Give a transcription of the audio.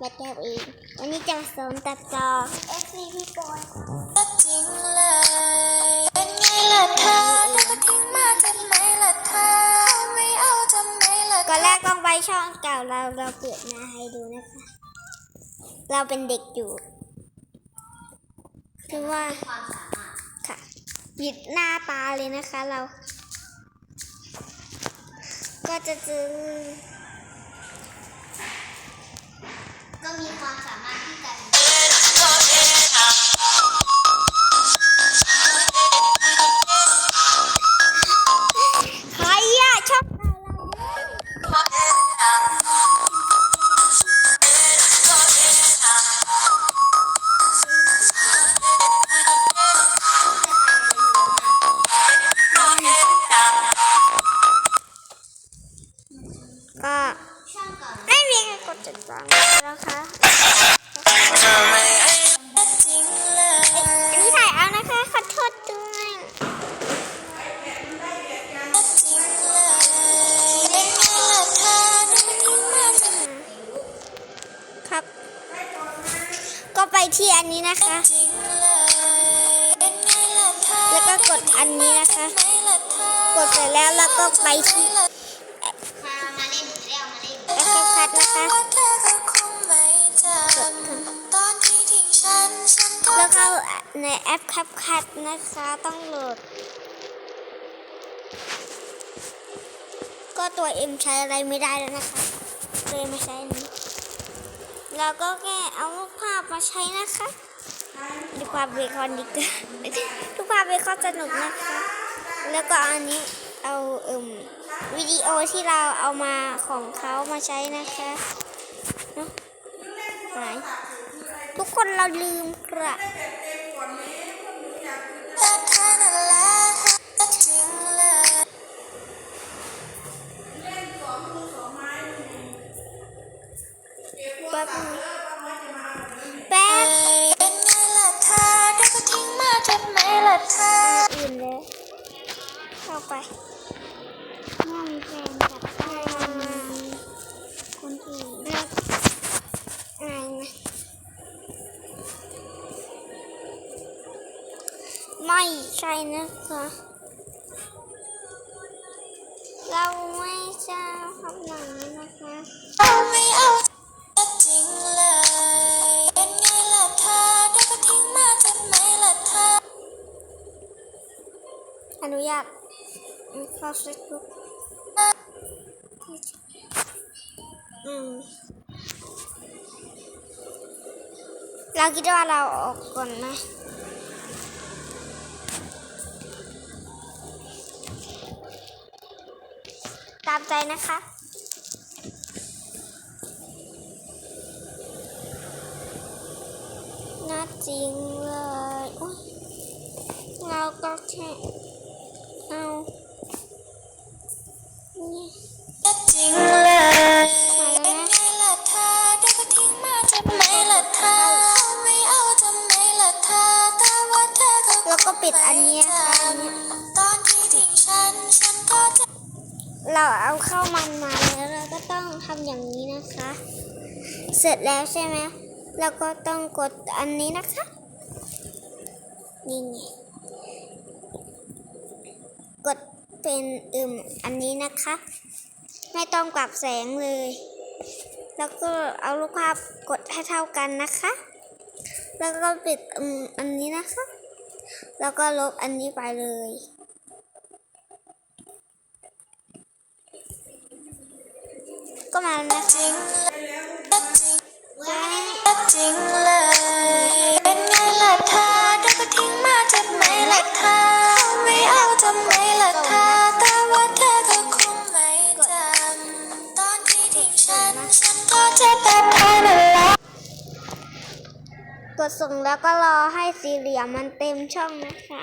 แบบแก้วเองวันนี้จะมาสอนตัดต่อ F C P โปรจริงเลย เป็นไงล่ะเธอแล้วก็ทิ้งมาทำไมล่ะเธอ ไม่เอาทำไมล่ะก่อนแรกต้องไปช่องเก่าเราเราเปิดหน้าให้ดูนะคะ เราเป็นเด็กอยู่คือว่าค่ะหยิดหน้าตาเลยนะคะเรา ก็จะเจอ ก็ มีความสามารถที่จะใครอะชอบก็ช่องก่อนไม่ มีใครกดติดตามแล้วค่ะจริงเลยอันนี้ถ่ายเอานะคะ ขอโทษด้วยจริงเลยเป็นไงล่ะเธอแล้วก็ทิ้งมาทำไมครับ ก็ไปที่อันนี้นะคะจริงเลยเป็นไงล่ะเธอแล้วก็กดอันนี้นะคะทำไมล่ะเธอกดเสร็จแล้วแล้วก็ไปที่มา ก็เข้าในแอปคับคัดนะคะต้องโหลด ก็ตัวเอ็มใช้อะไรไม่ได้แล้วนะคะเลยมาใช้อันนี้เราก็แค่เอารูปภาพมาใช้นะคะดูภาพเบคอนดีกว่าดูภาพเบคอนสนุกนะคะ แล้วก็อันนี้เอาเอิมวิดีโอที่เราเอามาของเขามาใช้นะคะเนอะหาย ทุกคนเราลืมกระแต่เธอนั่นแหละจริงเลยแป๊บแป๊บเป็นไงล่ะเธอแล้วก็ทิ้งมาทำไมล่ะเธออื่นเลยเข้าไปน่ามีแฟนกับคนที่น่ ไม่ใช่นะคะ เราไม่ชอบทำหนังนะคะเอาไม่เอาจริงเลยเป็นไงล่ะเธอแล้วก็ทิ้งมาทำไมล่ะเธออนุญาตเข้าเฟซบุ๊กอืมเราคิดว่าเราออกก่อนนะ ตามใจนะคะ น่าจริงเลยอุ๊ยเราก็แค่เอานี่จริงเลยเป็นไงล่ะเธอแล้วก็ทิ้งมาทำไมล่ะเธอไม่เอาทำไมล่ะเธอแต่ว่าเธอก็แล้วก็ปิดอันนี้ค่ะอันนี้ตอนที่ทิ้งฉันฉันก็จะ เราเอาเข้ามันมาแล้วเราก็ต้องทำอย่างนี้นะคะ เสร็จแล้วใช่ไหมเราก็ต้องกดอันนี้นะคะ นี่ไงกดเป็นอึมอันนี้นะคะ ไม่ต้องปรับแสงเลย แล้วก็เอารูปภาพกดให้เท่ากันนะคะ แล้วก็ปิดอืมอันนี้นะคะ แล้วก็ลบอันนี้ไปเลย ก็มาแล้วนะคะจริงเลยจริงเลยเป็นไงล่ะเธอแล้วก็ทิ้งมาทำไมล่ะเธอไม่เอาทำไม่ล่ะเธอแต่ว่าเธอก็คงไม่จำตอนที่ทิ้งฉันฉันก็จะแบบเธอนั่นแหละกดส่งแล้วก็รอให้สี่เหลี่ยมมันเต็มช่องนะคะ